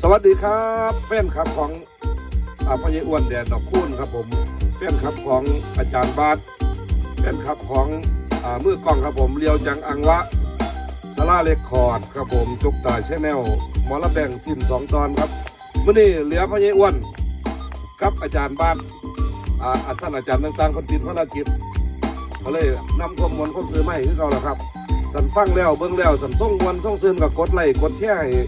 สวัสดีครับแฟนคลับของอาพยอ้วนแดนดอกคูณครับผมแฟนคลับของอาจารย์บาสแฟนคลับของอามือกล้องครับผมเลียวจังอังวะสลาเลคคอร์ดครับผมจุกตาชนแนลหมอละแบ่งสิ้นสองตอนครับเมื่อนี้เหลือพยอ้วนกับอาจารย์บาสอาท่านอาจารย์ต่างๆคนติดภารกิจก็เลยนำข้อมูลข้อมซื้อมาให้เขาแหละครับ สันฟังแล้วเบิ่งแล้วสันส่งวันส่งซึมกับกดไลค์กดแชร์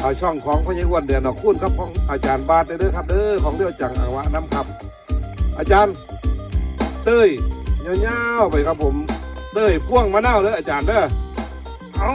ให้ช่องของพญายวนเดือนอกคุณครับของอาจารย์บาทเด้อครับเด้อของเดียวจังอังวะน้ำครับอาจารย์ เต้ยยาวๆไปครับผม เต้ยพ่วงมะนาวเด้ออาจารย์เด้อเอา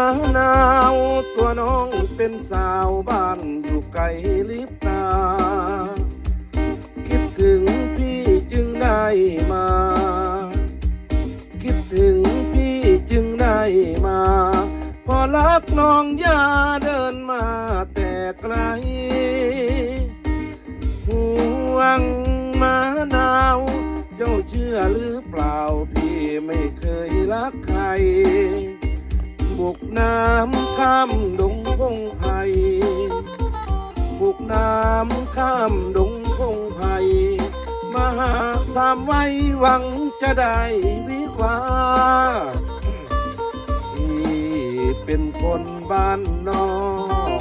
มะนาวตัวน้องเป็นสาวบ้านอยู่ไกลลิบตา คิดถึงพี่จึงได้มา คิดถึงพี่จึงได้มา พอรักน้องยาเดินมาแต่ไกล ห่วงมะนาวเจ้าเชื่อหรือเปล่าพี่ไม่เคยรักใคร บุกน้ำข้ามดงพงไผ่บุกน้ำข้ามดงพงไผ่มาหาสามไว้หวังจะได้วิวาพี่เป็นคนบ้านนอก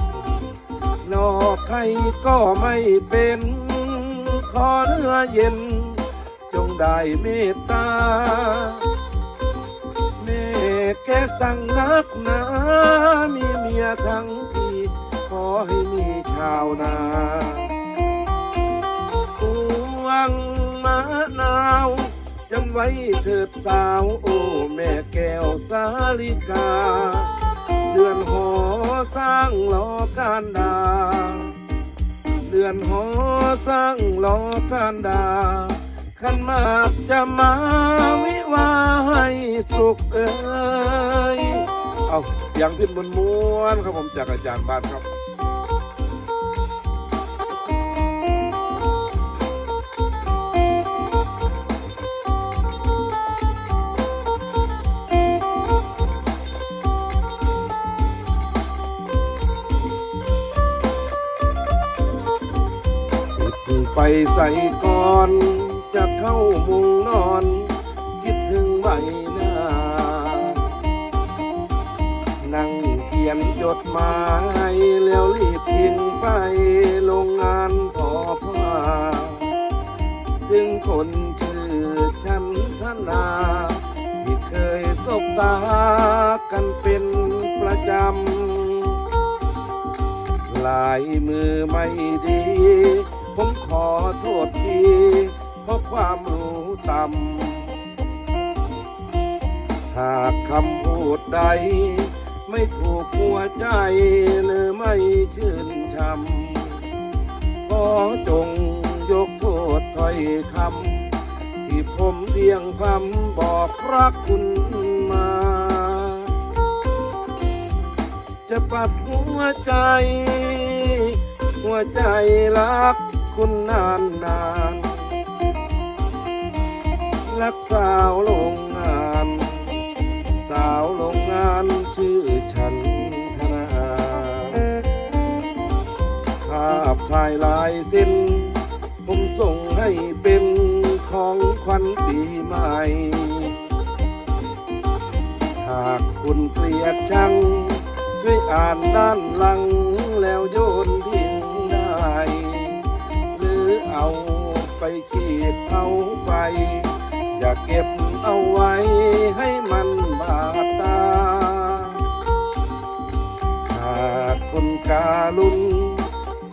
นอกใครก็ไม่เป็นขอเนื้อเย็น จงได้เมตตาแม่แกสั่งน กหนามีเมียทั้งทีขอให้มีชาวนาพวงมะนาวจำไว้เถิดสาวโอ้แม่แก้วสาลิกา เดือนหอสร้างลอการดา เดือนหอสร้างลอการดาขันมากจะมาวิวาให้สุขเอ้ย เอาเสียงพินบนม้วนครับผมจากอาจารย์บ้าทครับไฟใส่ก่อนจะเข้ามุงนอน ดหมายแล้วรีบทิ้งไปโรงงานทอผ้าถึงคนชื่อฉันธนา ที่เคยสบตากันเป็นประจำลายมือไม่ดี ผมขอโทษทีเพราะความรู้ต่ำหากคำพูดใด ไม่ถูกหัวใจหรือไม่ชื่นชำขอจงยกโทษถ้อยคำที่ผมเพียงพำบอกรักคุณมา จะปัดหัวใจ หัวใจรักคุณนานนานๆรักสาวโรงงาน สาวโรงงานชื่อฉันธนาภาพถ่ายลายเส้น ผมส่งให้เป็นของขวัญปีใหม่ หากคุณเกลียดชัง ช่วยอ่านด้านหลังแล้วโยนทิ้งได้ หรือเอาไปขีดเอาไฟ อย่าเก็บ เอาไว้ให้มันบาดตา หากคนการุณ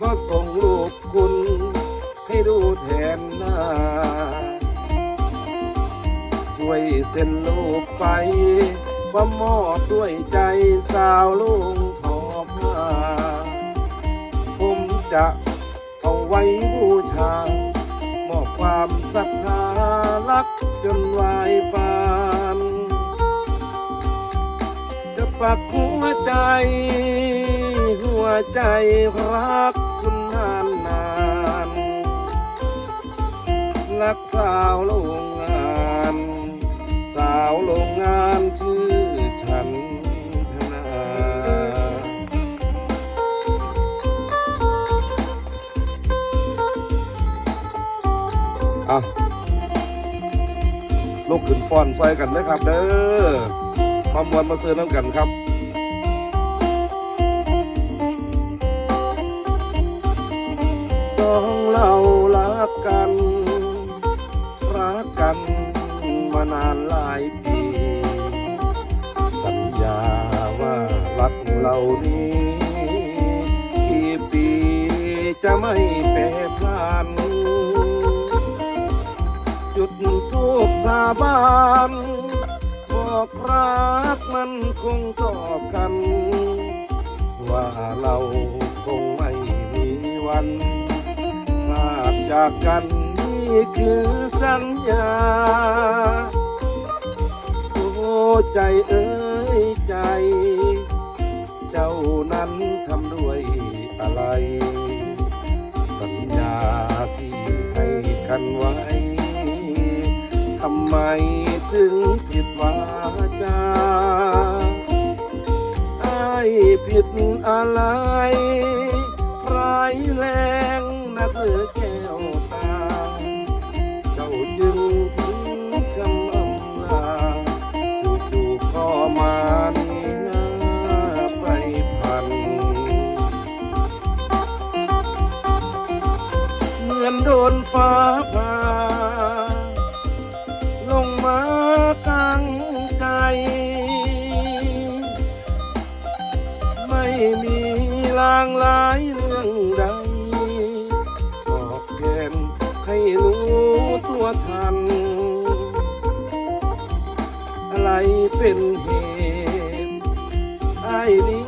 ก็ส่งรูปคุณให้ดูแทนหน้า ช่วยเซ็นรูปไป ว่ามอบด้วยใจสาวลุงทอผ้าผมจะเอาไว้บูชามอบความ ศรัทธารักจนวายปาน จะปักหัวใจ หัวใจรักคุณนานนานๆรักสาวโรงงาน สาวโรงงานชื่อ ลูกขึ้นฟอนซอยกันนะครับเด้อมามวนมาซื้อน้ำกันครับสองเรารักกัน รักกันมานานหลายปี สัญญาว่ารักเรานี้กี่ปีจะไม่ บาบานบอกรักมันคงต่อกัน ว่าเราคงไม่มีวันพลาดจากกันนี่คือสัญญาโอ้ใจเอ้ยใจ เจ้านั้นทำด้วยอะไร สัญญาที่ให้กันไว้ อะไรใครแรงนักเหลือแก้วตา เจ้าจึงทิ้งคำอำลาจู่ๆก็มานี่นาไปพัน เหมือนโดนฟ้าผ ลางหลายเรื่องใดตอบแทนให้รู้ตัวทัน อะไรเป็นเหตุไอ้นี้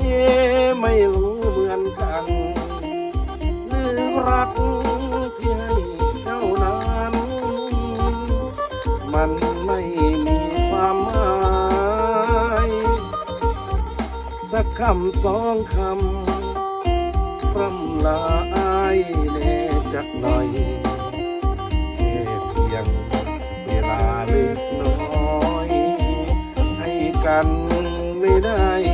ไม่รู้เหมือนกันหรือรักที่ให้เจ้านั้น มันไม่มีความหมาย สักคำสองคำ ลาอายเนจักหน่อยแค่เพียงเวลาเล็กน้อย ให้กันไม่ได้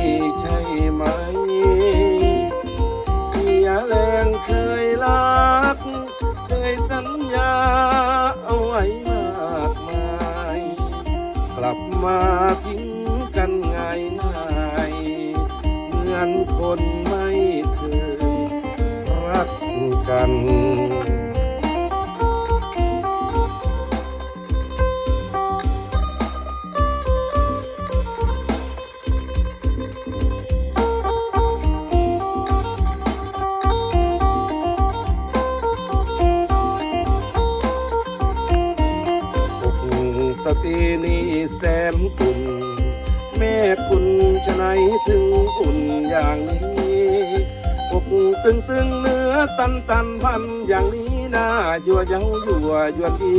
ถึงอุ่นอย่างนี้อกตึงตึงเนื้อตันตันพันอย่างนี้น่ายั่วย้ายั่วยวนดี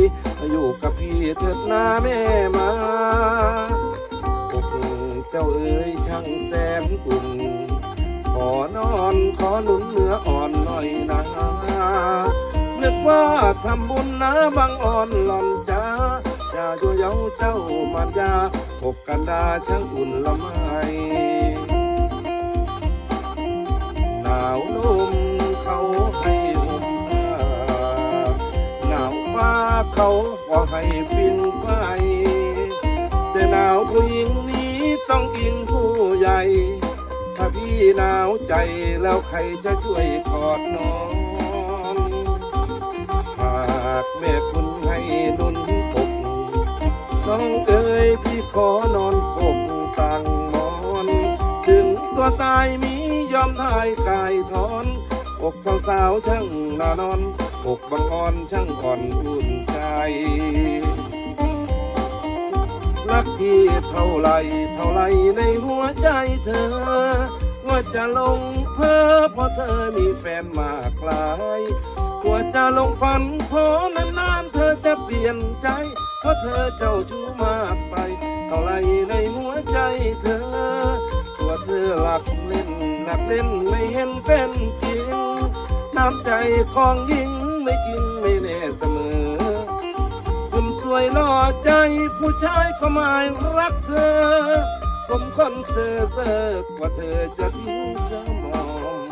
อยู่กับพี่เถิดนาแม่มาอกเจ้าเอ๋ยช่างแสนอุ่นขอนอนขอหนุนเนื้ออ่อนหน่อยนะนึกว่าทำบุญนะบางอ่อนหล่อนจ้าอย่ายู่เย้าเจ้ามารยา พบกันดาช่างอุ่นละไมหนาวลมเขาให้ห่มผ้าหนาวฟ้าเขาก็ให้ฟินไฟ แต่หนาวผู้หญิงนี้ต้องอิงผู้ใหญ่ ถ้าพี่หนาวใจแล้วใครจะช่วยกอดน้อง หากแม่คุณให้นุ่น น้องเอ๋ยพี่ขอนอนกบตังมอนถึงตัวตายมียอมทายกายถอนอกสาวๆช่างนานอนอกบางอ่อนช่างอ่อนอุ่นใจรักที่เท่าไรเท่าไรในหัวใจเธอว่าจะลงเพ้อเพราะเธอมีแฟนมากลายกว่าจะลงฝันเพราะ นานเธอจะเปลี่ยนใจ เพราะเธอเจ้าชู้มากไป เท่าไรในหัวใจเธอ ตัวเธอหลักเล่นหลักเล่นไม่เห็นเป็นจริง น้ำใจของหญิงไม่จริงไม่แน่เสมอคุณสวยหล่อใจผู้ชายก็ไม่รักเธอ ผมคนเซ่อเซ่อกว่าเธอจะทิ้งสมอง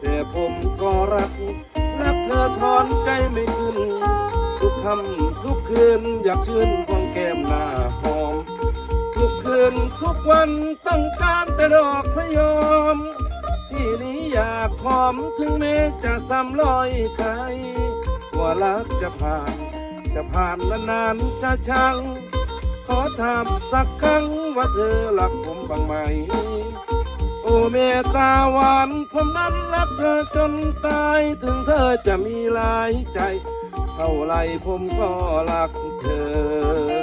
แต่ผมก็รักรักเธอถอนใจไม่ขึ้น คำทุกคืนอยากชื่นควงแก้มหน้าหอม ทุกคืนทุกวันต้องการแต่ดอกพยอม ที่นี้อยากหอมถึงแม้จะซ้ำรอยใครว่ารักจะผ่าน จะผ่านนานๆจะชัง ขอถามสักครั้งว่าเธอรักผมบ้างไหม โอเมตตาหวานผมนั้นรักเธอจนตายถึงเธอจะมีหลายใจ เท่าไรผมก็รักเธอ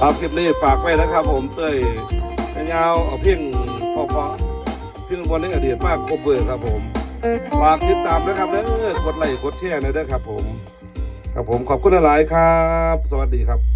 เอาคลิปนี้ฝากไว้นะครับผมเต้ยยาวเอาเพียงพอพอเพียงวันนี้อดีตมากครบเบอร์ครับผม ฝากติดตามด้วยครับเด้อกดไลค์กดแชร์น่อยเด้อครับผม ครับผมขอบคุณหลายครับ สวัสดีครับ